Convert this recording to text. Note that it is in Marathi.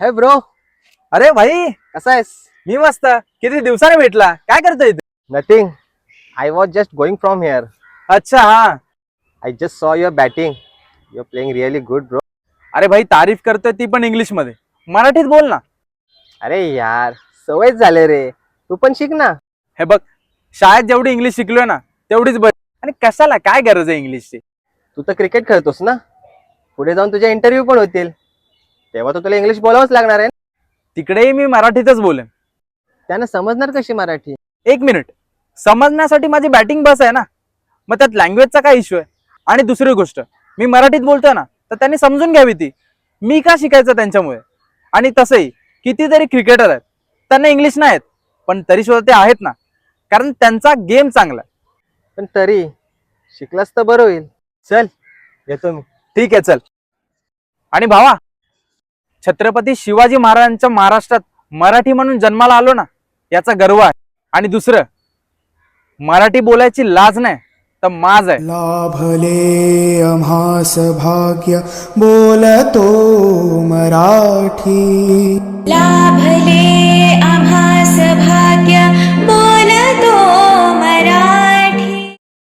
हे ब्रो. अरे भाई कसा आहेस? मी मस्त. किती दिवसाने भेटला? काय करतोय तू? Nothing I was just going from here अच्छा हा. I just saw your batting you are playing really good bro अरे भाई तारीफ करतोय ती पण इंग्लिशमध्ये मराठीत बोल ना. अरे यार सवयच झाले रे. तू पण शिक ना. हे बघ शाळेत जेवढी इंग्लिश शिकलोय ना तेवढीच बरी. आणि कशाला काय गरज आहे इंग्लिशची? तू तर क्रिकेट खेळतोस ना. पुढे जाऊन तुझे इंटरव्ह्यू पण होतील. तेव्हा तर तुला इंग्लिश बोलावंच लागणार आहे. तिकडेही मी मराठीतच बोलेन. त्यांना समजणार कशी मराठी? एक मिनिट समजण्यासाठी माझी बॅटिंग बस आहे ना? मग त्यात लँग्वेजचा काय इश्यू आहे? आणि दुसरी गोष्ट मी मराठीत बोलतोय ना तर त्यांनी समजून घ्यावी ती. मी का शिकायचं त्यांच्यामुळे? आणि तसंही कितीतरी क्रिकेटर आहेत. त्यांना इंग्लिश नाही पण तरी सुद्धा ते आहेत ना? कारण त्यांचा गेम चांगला आहे. पण तरी शिकलास तर बरं होईल. चल येतो मी. ठीक आहे चल. आणि भावा छत्रपती शिवाजी महाराजांच्या महाराष्ट्रात मराठी म्हणून जन्माला आलो ना याचा गर्व आहे. आणि दुसरं मराठी बोलायची लाज नाही तर माज आहे. लाभले आम्हास भाग्य बोलतो मराठी. लाभले